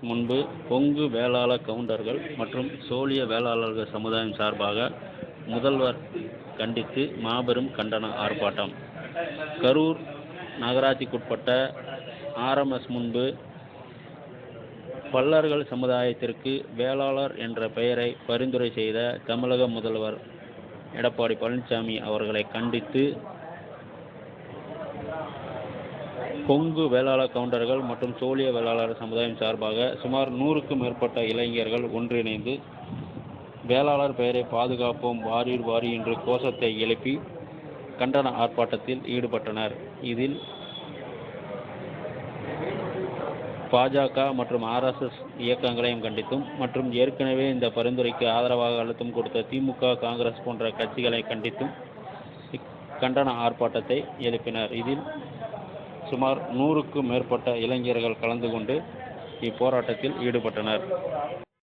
முன்பு கொங்கு வேளாள கவுண்டர்கள் மற்றும் சோழிய வேளாளர்கள் சமுதாயம் சார்பாக முதல்வர் கண்டித்து மாபெரும் கண்டன ஆர்ப்பாட்டம். கரூர் நகராட்சிக்குட்பட்ட ஆர்எம்எஸ் முன்பு பல்லர்கள் சமுதாயத்திற்கு வேளாளர் என்ற பெயரை பரிந்துரை செய்த தமிழக முதல்வர் எடப்பாடி பழனிசாமி அவர்களை கண்டித்து கொங்கு வேளாள கவுண்டர்கள் மற்றும் சோழிய வேளாளர் சமுதாயம் சார்பாக சுமார் நூறுக்கும் மேற்பட்ட இளைஞர்கள் ஒன்றிணைந்து வேளாளர் பெயரை பாதுகாப்போம் வாரீர் வாரி என்று கோஷத்தை எழுப்பி கண்டன ஆர்ப்பாட்டத்தில் ஈடுபட்டனர். இதில் பாஜக மற்றும் ஆர்எஸ்எஸ் இயக்கங்களையும் கண்டித்தும் மற்றும் ஏற்கனவே இந்த பரிந்துரைக்கு ஆதரவாக அழுத்தம் கொடுத்த திமுக காங்கிரஸ் போன்ற கட்சிகளை கண்டித்தும் கண்டன ஆர்ப்பாட்டத்தை எழுப்பினர். இதில் சுமார் நூறுக்கும் மேற்பட்ட இளைஞர்கள் கலந்து கொண்டு இப்போராட்டத்தில் ஈடுபட்டனர்.